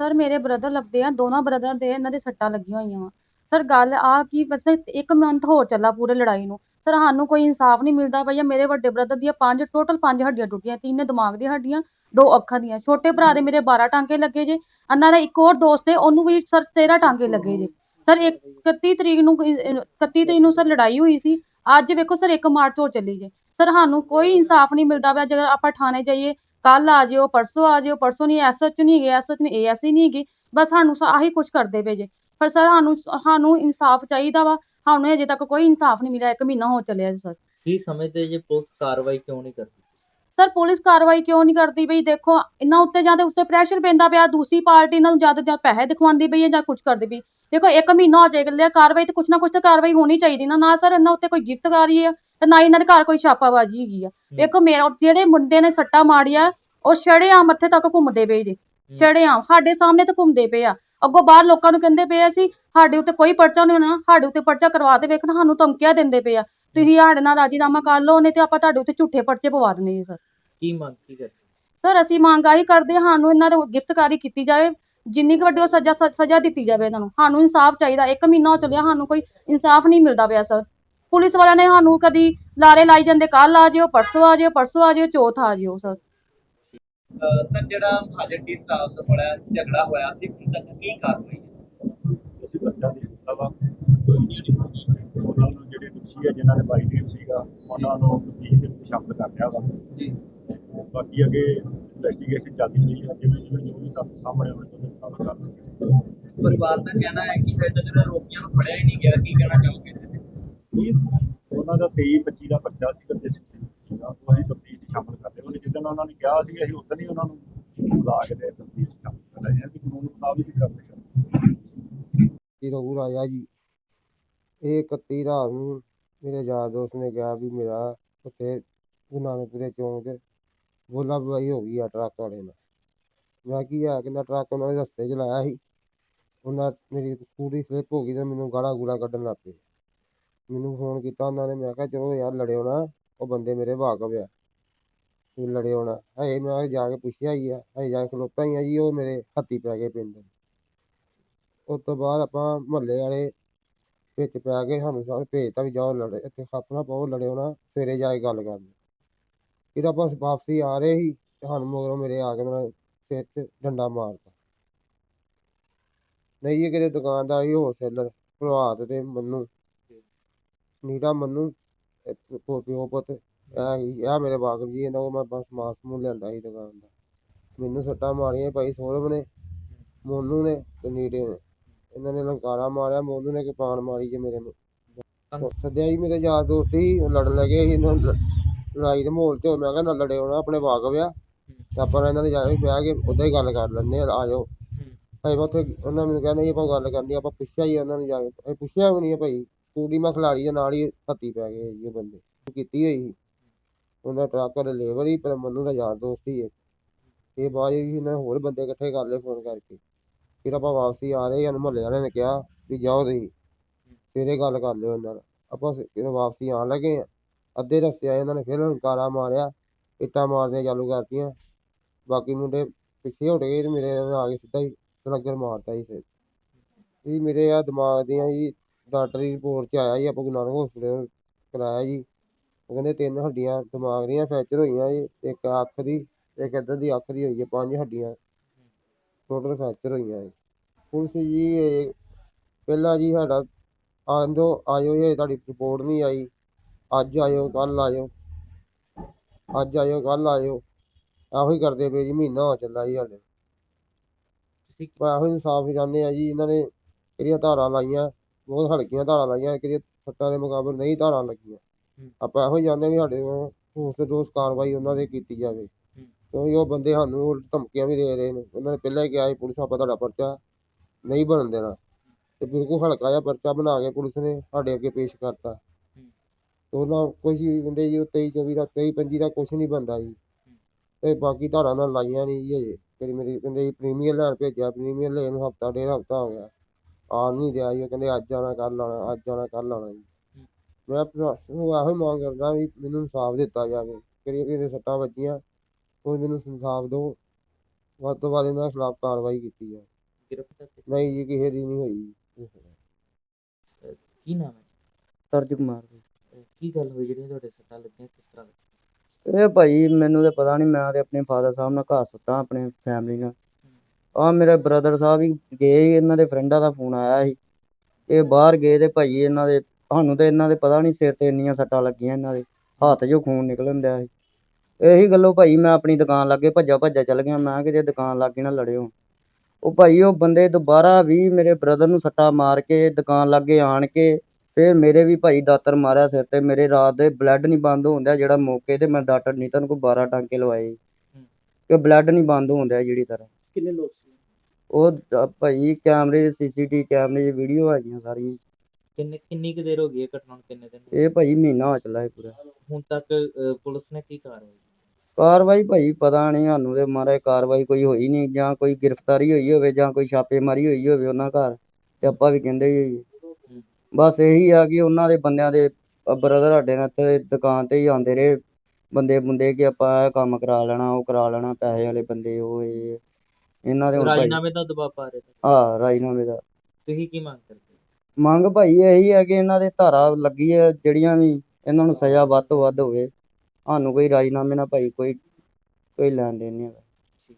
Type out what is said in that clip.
Sir, ਮੇਰੇ brother ਲੱਭਦੇ ਆ ਦੋਨਾਂ ਬ੍ਰਦਰ ਦੇ ਇਹਨਾਂ ਦੇ ਸੱਟਾਂ ਲੱਗੀਆਂ ਹੋਈਆਂ ਵਾ। ਸਰ, ਗੱਲ ਆ ਕਿ ਮਤਲਬ ਇੱਕ ਮੰਥ ਹੋਰ ਚੱਲਾ ਪੂਰੇ ਲੜਾਈ ਨੂੰ। ਸਰ, ਸਾਨੂੰ ਕੋਈ ਇਨਸਾਫ ਨਹੀਂ ਮਿਲਦਾ ਭਈਆ ਮੇਰੇ ਵੱਡੇ ਬ੍ਰਦਰ ਦੀਆਂ ਪੰਜ ਟੋਟਲ ਪੰਜ ਹੱਡੀਆਂ ਟੁੱਟੀਆਂ, ਤਿੰਨ ਦਿਮਾਗ ਦੀਆਂ ਹੱਡੀਆਂ, ਦੋ ਅੱਖਾਂ ਦੀਆਂ। ਛੋਟੇ ਭਰਾ ਦੇ ਮੇਰੇ 12 ਟਾਂਕੇ ਲੱਗੇ ਜੇ। ਇਹਨਾਂ ਦਾ ਇੱਕ ਹੋਰ ਦੋਸਤ ਹੈ ਉਹਨੂੰ ਵੀ ਸਰ 13 ਟਾਂਕੇ ਲੱਗੇ ਜੇ। ਸਰ 31 ਤਰੀਕ ਨੂੰ 31 ਤਰੀਕ ਨੂੰ ਸਰ ਲੜਾਈ ਹੋਈ ਸੀ। ਅੱਜ ਵੇਖੋ ਸਰ 1 ਮਾਰਚ ਹੋ ਚੱਲੀ ਜੇ। ਸਰ, ਸਾਨੂੰ ਕੋਈ ਇਨਸਾਫ ਨਹੀਂ ਮਿਲਦਾ ਪਿਆ। ਜੇਕਰ ਆਪਾਂ ਥਾਣੇ ਜਾਈਏ ਕੱਲ ਆ ਜਿਓ ਪਰਸੋਂ ਆ ਜਿਓ ਪਰਸੋਂ ਨਹੀਂ ਐਸਐਚ ਨਹੀਂ ਹੈਗੇ ਐਸਐਚ ਨਹੀਂ ਏਐਸਸੀ ਨਹੀਂ ਹੈਗੀ ਬਸ ਸਾਨੂੰ ਆਹੀ ਕੁਝ ਕਰਦੇ ਪਏ ਜੇ। ਪਰ ਸਰ ਸਾਨੂੰ ਸਾਨੂੰ ਇਨਸਾਫ ਚਾਹੀਦਾ ਵਾ। ਸਾਨੂੰ ਅਜੇ ਤੱਕ ਕੋਈ ਇਨਸਾਫ ਨਹੀਂ ਮਿਲਿਆ ਇੱਕ ਮਹੀਨਾ ਹੋ ਚੱਲਿਆ ਜੀ ਸਰ। ਕੀ ਸਮਝਦੇ ਜੇ ਪੁਲਿਸ ਕਾਰਵਾਈ ਕਿਉਂ ਨਹੀਂ ਕਰਦੀ? ਸਰ ਪੁਲਿਸ ਕਾਰਵਾਈ ਕਿਉਂ ਨਹੀਂ ਕਰਦੀ ਬਈ ਦੇਖੋ ਇਹਨਾਂ ਉੱਤੇ ਜਾਂ ਤੇ ਉੱਤੇ ਪ੍ਰੈਸ਼ਰ ਪੈਂਦਾ ਪਿਆ ਦੂਸਰੀ ਪਾਰਟੀ ਇਹਨਾਂ ਨੂੰ ਜ਼ਿਆਦਾ ਜਾਂ ਪੈਸੇ ਦਿਖਵਾਉਂਦੀ ਪਈ ਹੈ ਜਾਂ ਕੁਝ ਕਰਦੀ ਪਈ। ਦੇਖੋ ਇੱਕ ਮਹੀਨਾ ਹੋ ਜਾਏਗਾ ਕਾਰਵਾਈ ਤੇ ਕੁਛ ਨਾ ਕੁਛ ਤਾਂ ਕਾਰਵਾਈ ਹੋਣੀ ਚਾਹੀਦੀ ਨਾ ਨਾ ਸਰ ਇਹਨਾਂ ਉੱਤੇ ਕੋਈ ਗਿਰਫਤਾਰੀ ਹੈ ਤੇ ਨਾ ਇਹਨਾਂ ਦੇ ਘਰ ਕੋਈ ਛਾਪਾਬਾਜ਼ੀ ਹੈਗੀ ਆ। ਵੇਖੋ ਮੇਰਾ ਜਿਹੜੇ ਮੁੰਡੇ ਨੇ ਸੱਟਾ ਮਾਰੀਆ ਉਹ ਛੜੇਆਮ ਮੱਥੇ ਤੱਕ ਘੁੰਮਦੇ ਪਏ ਜੇ। ਛੜੇਆਮ ਸਾਡੇ ਸਾਹਮਣੇ ਤੇ ਘੁੰਮਦੇ ਪਏ ਆ। ਅੱਗੋਂ ਬਾਹਰ ਲੋਕਾਂ ਨੂੰ ਕਹਿੰਦੇ ਪਏ ਅਸੀਂ ਸਾਡੇ ਉੱਤੇ ਕੋਈ ਪਰਚਾ ਨਹੀਂ ਹੋਣਾ ਸਾਡੇ ਉੱਤੇ ਪਰਚਾ ਕਰਵਾ ਤੇ ਵੇਖਣਾ ਸਾਨੂੰ ਧਮਕੀਆਂ ਦਿੰਦੇ ਪਏ ਆ। ਤੁਸੀਂ ਸਾਡੇ ਨਾਲ ਰਾਜੀਨਾਮਾ ਕਰ ਲਓ ਨਹੀਂ ਤੇ ਆਪਾਂ ਤੁਹਾਡੇ ਉੱਤੇ ਝੂਠੇ ਪਰਚੇ ਪਵਾ ਦਿੰਦੇ ਜੀ ਸਰ। ਕੀ ਮੰਗ ਕੀ ਕਰਦੇ? ਸਰ ਅਸੀਂ ਮੰਗ ਆਹੀ ਕਰਦੇ ਹਾਂ ਸਾਨੂੰ ਇਹਨਾਂ ਨੂੰ ਗਿਫਟਕਾਰੀ ਕੀਤੀ ਜਾਵੇ। ਜਿੰਨੀ ਕੁ ਵੱਡੀ ਉਹ ਸਜ਼ਾ ਸ- ਸਜ਼ਾ ਦਿੱਤੀ ਜਾਵੇ ਇਹਨਾਂ ਨੂੰ ਸਾਨੂੰ ਇਨਸਾਫ ਚਾਹੀਦਾ ਇੱਕ ਮਹੀਨਾ ਹੋ ਚੱਲਿਆ ਸਾਨੂੰ ਕੋਈ ਇਨਸਾਫ ਨਹੀਂ ਮਿਲਦਾ ਪਿਆ ਸਰ। ਪੁਲਿਸ ਵਾਲਿਆਂ ਨੇ ਸਾਨੂੰ ਕਦੀ ਲਾਰੇ ਲਾਈ ਜਾਂਦੇ ਕੱਲ ਆ ਜਿਓ ਪਰਸੋਂ ਆ ਜਿਓ ਪਰਸੋਂ ਆ ਜਿਓ ਚੌਥ ਆ ਜਿਓ ਸਰ। ਸਰ ਜਿਹੜਾ ਮਹਾਜਨ ਟੀ ਸਟਾਲ ਤੋਂ ਬੜਾ ਝਗੜਾ ਹੋਇਆ ਸੀ ਹੁਣ ਤੱਕ ਕੀ ਕਾਰਵਾਈ ਹੈ? ਅਸੀਂ ਬੱਚਾ ਦੇ ਦਿੱਤਾ ਵਾ। ਉਹਨਾਂ ਨੂੰ ਜਿਹੜੇ ਦੋਸ਼ੀ ਆ ਜਿਨ੍ਹਾਂ ਨੇ ਬਾਈ ਨੇਮ ਸੀਗਾ ਉਹਨਾਂ ਨੂੰ ਤਫਤੀਸ਼ ਦੇ ਵਿੱਚ ਸ਼ਾਮਲ ਕਰ ਲਿਆ ਵਾ। ਜੀ। ਬਾਕੀ ਅੱਗੇ ਇਨਵੈਸਟੀਗੇਸ਼ਨ ਚੱਲਦੀ ਪਈ ਆ ਜਿਵੇਂ ਜਿਵੇਂ ਜੋ ਵੀ ਤੱਥ ਸਾਹਮਣੇ ਆਉਣਗੇ ਉਹਦੇ ਮੁਤਾਬਕ ਕਰ ਲਾਂਗੇ ਪਰਿਵਾਰ ਦਾ ਕਹਿਣਾ ਹੈ ਕਿ ਹਜੇ ਤੱਕ ਆਰੋਪੀਆਂ ਨੂੰ ਫੜਿਆ ਹੀ ਨਹੀਂ ਗਿਆ ਕੀ ਕਹਿਣਾ ਚਾਹੋਗੇ? ਉਹਨਾਂ ਦਾ 23 25 ਦਾ ਬੱਚਾ ਸੀ ਬੱਚੇ ਸੀਗਾ ਉਹ ਅਸੀਂ ਤਫਤੀਸ਼ 'ਚ ਸ਼ਾਮਲ ਕਰਦੇ ਉਹਨੇ ਜਿੱਦਣ ਉਹਨਾਂ ਨੇ ਕਿਹਾ ਸੀ ਅਸੀਂ ਉਦੋਂ ਹੀ ਉਹਨਾਂ ਨੂੰ ਬੁਲਾ ਕੇ ਤੇ ਤਫਤੀਸ਼ 'ਚ ਸ਼ਾਮਲ ਕਰ ਲਿਆ ਕਿ ਕਾਨੂੰਨ ਮੁਤਾਬਿਕ ਹੀ ਕਰਦੇ ਹਾਂ ਇਹ ਰਘੂ ਰਾਜਾ ਜੀ ਇਹ 31 ਰਾਤ ਨੂੰ ਮੇਰੇ ਯਾਰ ਦੋਸਤ ਨੇ ਕਿਹਾ ਵੀ ਮੇਰਾ ਉੱਥੇ ਗੁਰੂ ਨਾਨਕਪੁਰੇ ਚੌਂਕ ਬੋਲਾ ਬਵਾਈ ਹੋ ਗਈ ਆ ਟਰੱਕ ਵਾਲੇ ਨਾਲ। ਮੈਂ ਕੀ ਆ ਕਹਿੰਦਾ ਟਰੱਕ ਉਹਨਾਂ ਨੇ ਰਸਤੇ 'ਚ ਲਾਇਆ ਸੀ। ਉਹਨਾਂ ਮੇਰੀ ਸਕੂਟਰੀ ਸਲਿੱਪ ਹੋ ਗਈ ਤੇ ਮੈਨੂੰ ਗਾਲਾਂ ਗੂਲਾ ਕੱਢਣ ਲੱਗ ਪਏ। ਮੈਨੂੰ ਫੋਨ ਕੀਤਾ ਉਹਨਾਂ ਨੇ, ਮੈਂ ਕਿਹਾ ਚਲੋ ਯਾਰ ਲੜਿਓ ਨਾ, ਉਹ ਬੰਦੇ ਮੇਰੇ ਵਾਕਫ ਆ। ਤੁਸੀਂ ਲੜਿਓ ਨਾ ਹਏ ਮੈਂ ਜਾ ਕੇ ਪੁੱਛਿਆ ਹੀ ਆ ਹਏ ਜਾ ਕੇ ਖਲੋਤਾ ਹੀ ਆ ਜੀ, ਉਹ ਮੇਰੇ ਹੱਥੀ ਪੈ ਗਏ ਪਿੰਡ ਉਸ ਤੋਂ ਬਾਅਦ ਆਪਾਂ ਮਹੱਲੇ ਵਾਲੇ ਵਿੱਚ ਪੈ ਕੇ ਸਾਨੂੰ ਸਾਰੇ ਭੇਜਤਾ ਵੀ ਜਾਓ ਲੜੇ, ਇੱਥੇ ਖਾਪਣਾ ਪਾਓ, ਲੜਿਓ ਨਾ, ਸਵੇਰੇ ਜਾ ਕੇ ਗੱਲ ਕਰਨੀ ਫਿਰ ਆਪਾਂ ਵਾਪਸੀ ਆ ਰਹੇ ਸੀ ਤੇ ਸਾਨੂੰ ਮਗਰੋਂ ਮੇਰੇ ਆ ਕੇ ਨੇ ਸਿਰ 'ਚ ਡੰਡਾ ਮਾਰਤਾ। ਨਹੀਂ ਇਹ ਕਿਤੇ ਦੁਕਾਨਦਾਰ ਹੀ ਹੋਲਸੇਲਰ ਪ੍ਰਭਾਤ ਤੇ ਮੰਨੂ। ਨੀਰਾ ਮੰਨੂ ਪਿਓ ਪੁੱਤ ਹੀ ਆ ਮੇਰੇ ਵਾਕਫ ਜੀ ਇਹਨਾਂ ਕੋਲ ਮੈਂ ਬਸ ਸਮਾਨ ਸਮੂਨ ਲਿਆਂਦਾ ਸੀ ਦੁਕਾਨ ਦਾ ਮੈਨੂੰ ਸੱਟਾਂ ਮਾਰੀਆਂ ਭਾਈ ਸੌਰਵ ਨੇ ਮੋਨੂ ਨੇ ਤੇ ਨੀਰੇ ਨੇ। ਇਹਨਾਂ ਨੇ ਲੰਕਾਰਾ ਮਾਰਿਆ ਮੋਨੂ ਨੇ ਕਿਰਪਾਨ ਮਾਰੀ ਜੇ ਮੇਰੇ ਨੂੰ। ਸੱਦਿਆ ਜੀ ਮੇਰੇ ਯਾਰ ਦੋਸਤ ਸੀ ਉਹ ਲੜਨ ਲੱਗੇ ਸੀ ਇਹਨਾਂ ਨੂੰ। ਲੜਾਈ ਦੇ ਮਾਹੌਲ 'ਚ ਹੋਏ। ਮੈਂ ਕਹਿੰਦਾ ਲੜੇ ਲੜਿਓ ਆਪਣੇ ਵਾਕਫ ਆ ਤੇ ਆਪਾਂ ਇਹਨਾਂ ਦੇ ਜਾ ਕੇ ਬਹਿ ਕੇ ਉੱਦਾਂ ਹੀ ਗੱਲ ਕਰ ਲੈਂਦੇ ਆ ਆ ਜਾਓ। ਭਾਈ ਮੈਂ ਉੱਥੇ, ਉਹਨਾਂ ਮੈਨੂੰ ਕਹਿੰਦੇ ਆਪਾਂ ਗੱਲ ਕਰਨੀ, ਆਪਾਂ ਪੁੱਛਿਆ ਹੀ ਉਹਨਾਂ ਨੇ ਜਾ ਕੇ। ਇਹ ਪੁੱਛਿਆ ਵੀ ਨਹੀਂ ਭਾਈ, ਸਕੂਟੀ ਮੈਂ ਖਿਲਾੜੀ ਦੇ ਨਾਲ ਹੀ ਹੱਥੀ ਪੈ ਗਏ ਜੀ ਬੰਦੇ। ਕੀਤੀ ਹੋਈ ਸੀ। ਉਹਨਾਂ ਟਰੱਕ ਵਾਲੇ ਲੇਬਰ ਹੀ, ਪਰ ਮੰਨੂ ਦਾ ਯਾਰ ਦੋਸਤ ਹੀ ਹੈ ਇਹ ਬਾਅਦ ਵਿੱਚ ਇਹਨਾਂ ਨੇ ਹੋਰ ਬੰਦੇ ਇਕੱਠੇ ਕਰ ਲਏ ਫੋਨ ਕਰਕੇ। ਫਿਰ ਆਪਾਂ ਵਾਪਸੀ ਆ ਰਹੇ ਹਨ ਮੁਹੱਲੇ ਵਾਲਿਆਂ ਨੇ ਕਿਹਾ ਵੀ ਜਾਓ ਤੁਸੀਂ। ਸਵੇਰੇ ਗੱਲ ਕਰ ਲਿਓ ਇਹਨਾਂ ਨਾਲ। ਆਪਾਂ ਫਿਰ ਵਾਪਸੀ ਆਉਣ ਲੱਗੇ ਆ। ਅੱਧੇ ਰਸਤੇ ਆਏ ਇਹਨਾਂ ਨੇ, ਫਿਰ ਹੰਕਾਰਾ ਮਾਰਿਆ, ਇੱਟਾਂ ਮਾਰਨੀਆਂ ਚਾਲੂ ਕਰਤੀਆਂ। ਬਾਕੀ ਮੁੰਡੇ ਪਿੱਛੇ ਹਟ ਗਏ ਤੇ ਮੇਰੇ ਨਾਲ ਆ ਕੇ ਸਿੱਧਾ ਹੀ ਸਲੱਗਰ ਮਾਰਤਾ ਜੀ ਫਿਰ ਇਹ ਮੇਰੇ ਆ ਦਿਮਾਗ ਦੀਆਂ ਜੀ ਡਾਕਟਰੀ ਰਿਪੋਰਟ 'ਚ ਆਇਆ ਜੀ, ਆਪਾਂ ਗੁਰੂ ਨਾਨਕ ਹਸਪੀਟਲ ਕਰਾਇਆ ਜੀ। ਉਹ ਕਹਿੰਦੇ ਤਿੰਨ ਹੱਡੀਆਂ ਦਿਮਾਗ ਦੀਆਂ ਫ੍ਰੈਕਚਰ ਹੋਈਆਂ ਜੀ, ਇੱਕ ਅੱਖ ਦੀ, ਇੱਕ ਇੱਧਰ ਦੀ ਅੱਖ ਦੀ ਹੋਈ ਹੈ ਪੰਜ ਹੱਡੀਆਂ ਟੋਟਲ ਫ੍ਰੈਕਚਰ ਹੋਈਆਂ ਜੀ। ਪੁਲਿਸ ਜੀ ਇਹ ਪਹਿਲਾਂ ਜੀ ਸਾਡਾ ਆਂਦੋ ਆਇਓ ਇਹ ਤੁਹਾਡੀ ਰਿਪੋਰਟ ਨਹੀਂ ਆਈ। ਅੱਜ ਆਇਓ ਕੱਲ ਆਇਓ। ਅੱਜ ਆਇਓ ਕੱਲ ਆਇਓ। ਇਹੋ ਹੀ ਕਰਦੇ ਪਏ ਜੀ ਮਹੀਨਾ ਹੋ ਚੱਲਾ ਜੀ ਸਾਡੇ। ਤੁਸੀਂ ਇਹੋ ਇਨਸਾਫ ਚਾਹੁੰਦੇ ਆ ਜੀ ਇਹਨਾਂ ਨੇ ਕਿਹੜੀਆਂ ਧਾਰਾਂ ਲਾਈਆਂ ਬਹੁਤ ਹਲਕੀਆਂ ਧਾਰਾਂ ਲਾਈਆਂ ਕਿਹੜੀਆਂ ਸੱਟਾਂ ਦੇ ਮੁਕਾਬਲੇ ਨਹੀਂ ਧਾਰਾਂ ਲੱਗੀਆਂ। ਆਪਾਂ ਇਹੋ ਹੀ ਚਾਹੁੰਦੇ ਵੀ ਸਾਡੇ ਕੋਲ ਉਸ ਤੇ ਦੋਸ਼ ਕਾਰਵਾਈ ਉਹਨਾਂ ਦੇ ਕੀਤੀ ਜਾਵੇ। ਕਿਉਂਕਿ ਉਹ ਬੰਦੇ ਸਾਨੂੰ ਉਲਟ ਧਮਕੀਆਂ ਵੀ ਦੇ ਰਹੇ ਨੇ। ਉਹਨਾਂ ਨੇ ਪਹਿਲਾਂ ਹੀ ਕਿਹਾ ਸੀ ਪੁਲਿਸ ਆਪਾਂ ਤੁਹਾਡਾ ਪਰਚਾ ਨਹੀਂ ਬਣਨ ਦੇਣਾ। ਤੇ ਬਿਲਕੁਲ ਹਲਕਾ ਜਿਹਾ ਪਰਚਾ ਬਣਾ ਕੇ ਪੁਲਿਸ ਨੇ ਸਾਡੇ ਅੱਗੇ ਪੇਸ਼ ਕਰਤਾ। ਉਹਨਾਂ ਕੁਝ ਵੀ ਕਹਿੰਦੇ ਜੀ ਉਹ 23 24 ਦਾ 23 25 ਦਾ ਕੁਝ ਨਹੀਂ ਬੰਦਾ ਜੀ। ਤੇ ਬਾਕੀ ਧਾਰਾਂ ਨਾਲ ਲਾਈਆਂ ਨਹੀਂ ਜੀ ਹਜੇ। ਤੇਰੀ ਮੇਰੀ ਕਹਿੰਦੇ ਜੀ ਪ੍ਰੀਮੀਅਰ ਲੈਣ ਭੇਜਿਆ ਪ੍ਰੀਮੀਅਰ ਲੈਣ ਨੂੰ ਹਫਤਾ ਡੇਢ ਹਫਤਾ ਹੋ ਗਿਆ। ਆ ਨਹੀਂ ਰਿਹਾ ਜੀ ਉਹ ਕਹਿੰਦੇ ਅੱਜ ਆਉਣਾ ਕੱਲ ਆਉਣਾ ਅੱਜ ਆਉਣਾ ਕੱਲ ਆਉਣਾ ਜੀ। ਮੈਂ ਪ੍ਰਸ਼ਾਸਨ ਨੂੰ ਇਹੋ ਹੀ ਮੰਗ ਕਰਦਾ ਵੀ ਮੈਨੂੰ ਇਨਸਾਫ ਦਿੱਤਾ ਜਾਵੇ। ਕਿਹੜੀਆਂ ਕਿਹੜੀਆਂ ਸੱਟਾਂ ਵੱਜੀਆਂ। ਉਹ ਮੈਨੂੰ ਇਨਸਾਫ ਦਿਓ। ਵੱਧ ਤੋਂ ਵੱਧ ਇਹਨਾਂ ਖਿਲਾਫ ਕਾਰਵਾਈ ਕੀਤੀ ਹੈ ਗ੍ਰਿਫਤਾਰ ਕੀਤਾ? ਨਹੀਂ ਜੀ ਕਿਸੇ ਦੀ ਨਹੀਂ ਹੋਈ ਕੀ ਨਾਮ ਹੈ ਤਰਜ ਕੁਮਾਰ ਕੀ ਗੱਲ ਹੋਈ ਜਿਹੜੀਆਂ ਤੁਹਾਡੇ ਸੱਟਾਂ ਲੱਗੀਆਂ ਕਿਸ ਤਰ੍ਹਾਂ ਇਹ ਭਾਈ ਮੈਨੂੰ ਤੇ ਪਤਾ ਨਹੀਂ ਮੈਂ ਤੇ ਆਪਣੇ ਫਾਦਰ ਸਾਹਿਬ ਨਾਲ ਘਰ ਸੁੱਤਾ ਆਪਣੇ ਫੈਮਿਲੀ ਨਾਲ। ਆ ਮੇਰੇ ਬ੍ਰਦਰ ਸਾਹਿਬ ਵੀ ਗਏ ਸੀ, ਇਹਨਾਂ ਦੇ ਫਰੈਂਡਾਂ ਦਾ ਫੋਨ ਆਇਆ ਸੀ। ਇਹ ਬਾਹਰ ਗਏ ਤੇ ਭਾਈ ਇਹਨਾਂ ਦੇ ਸਾਨੂੰ ਤੇ ਇਹਨਾਂ ਦੇ ਪਤਾ ਨਹੀਂ ਸਿਰ ਤੇ ਇੰਨੀਆਂ ਸੱਟਾਂ ਲੱਗੀਆਂ ਇਹਨਾਂ ਦੇ ਹੱਥ 'ਚੋਂ ਖੂਨ ਨਿਕਲਣ ਦਿਆ ਸੀ। ਇਹੀ ਗੱਲੋਂ ਭਾਈ ਮੈਂ ਆਪਣੀ ਦੁਕਾਨ ਲਾਗੇ ਭੱਜਾ ਭੱਜਾ ਚੱਲ ਗਿਆ ਮੈਂ ਕਿਤੇ ਦੁਕਾਨ ਲਾਗੇ ਨਾ ਲੜਿਓ। ਉਹ ਭਾਈ ਉਹ ਬੰਦੇ ਦੁਬਾਰਾ ਵੀ ਮੇਰੇ ਬ੍ਰਦਰ ਨੂੰ ਸੱਟਾ ਮਾਰ ਕੇ ਦੁਕਾਨ ਲਾਗੇ ਆਣ ਕੇ ਫਿਰ ਮੇਰੇ ਵੀ ਭਾਈ ਦਾਤਰ ਮਾਰਿਆ ਸਿਰ ਤੇ ਮੇਰੇ ਰਾਤ ਦੇ ਬਲੱਡ ਨਹੀਂ ਬੰਦ ਹੁੰਦਾ ਜਿਹੜਾ ਮੌਕੇ ਤੇ ਮੈਂ ਡਾਕਟਰ ਨਹੀਂ ਤੁਹਾਨੂੰ ਕੋ 12 ਟਾਂਕੇ ਲਵਾਏ। ਕਿ ਬਲੱਡ ਨਹੀਂ ਬੰਦ ਹੁੰਦਾ ਜਿਹੜੀ ਤਰ੍ਹਾਂ। ਕਿੰਨੇ ਲੋਕ ਸੀ? ਉਹ ਦ- ਭਾਈ ਕੈਮਰੇ ਸੀਸੀਟੀਵੀ ਕੈਮਰੇ 'ਚ ਵੀਡੀਓ ਆ ਗਈਆਂ ਸਾਰੀਆਂ। ਕਿੰਨੇ ਕਿੰਨੀ ਕੁ ਦੇਰ ਹੋ ਗਈ ਹੈ ਘਟਨਾ ਨੂੰ ਕਿੰਨੇ ਦਿਨ? ਇਹ ਭਾਈ ਮਹੀਨਾ ਹੋ ਚੱਲਾ ਹੈ ਪੂਰਾ। ਹੁਣ ਤੱਕ ਅਹ, ਪੁਲਿਸ ਨੇ ਕੀ ਕਾਰਵਾਈ ਕਾਰਵਾਈ ਭਾਈ ਪਤਾ ਨਹੀਂ ਸਾਨੂੰ ਤੇ ਮਾਰੇ ਕਾਰਵਾਈ ਕੋਈ ਹੋਈ ਨਹੀਂ ਜਾਂ ਕੋਈ ਗ੍ਰਿਫਤਾਰੀ ਹੋਈ ਹੋਵੇ ਜਾਂ ਕੋਈ ਛਾਪੇਮਾਰੀ ਹੋਈ ਹੋਵੇ ਉਹਨਾਂ ਘਰ ਤੇ ਆਪਾਂ ਵੀ ਕਹਿੰਦੇ ਹੀ ਹੋਈਏ। ਬਸ ਇਹੀ ਆ ਕਿ ਉਹਨਾਂ ਦੇ ਬੰਦਿਆਂ ਦੇ ਬ੍ਰਦਰ ਸਾਡੇ ਨਾਲ ਤੇ ਦੁਕਾਨ ਤੇ ਹੀ ਆਉਂਦੇ ਰਹੇ। ਬੰਦੇ ਬੰਦੇ ਕਿ ਆਪਾਂ ਇਹ ਕੰਮ ਕਰਾ ਲੈਣਾ ਉਹ ਕਰਾ ਲੈਣਾ ਪੈਸੇ ਵਾਲੇ ਬੰਦੇ ਉਹ ਇਹ ਇਹਨਾਂ ਦੇ ਹੁਣ ਭਾਈ ਰਾਜੀਨਾਮੇ ਦਾ ਦਬਾਅ ਪਾ ਰਹੇ ਸੀ ਆ ਰਾਜਨਾਮੇ ਦਾ। ਤੁਸੀਂ ਕੀ ਮੰਗ ਕਰਦੇ ਹੋ? ਮੰਗ ਭਾਈ ਇਹੀ ਹੈ ਕਿ ਇਹਨਾਂ ਦੇ ਧਾਰਾ ਲੱਗੀ ਹੈ ਜਿਹੜੀਆਂ ਵੀ ਇਹਨਾਂ ਨੂੰ ਸਜ਼ਾ ਵੱਧ ਤੋਂ ਵੱਧ ਹੋਵੇ। ਸਾਨੂੰ ਕੋਈ ਰਾਜੀਨਾਮੇ ਨਾਲ ਭਾਈ ਕੋਈ ਕੋਈ ਲੈਣ ਦੇਣ ਨਹੀਂ ਹੈਗਾ।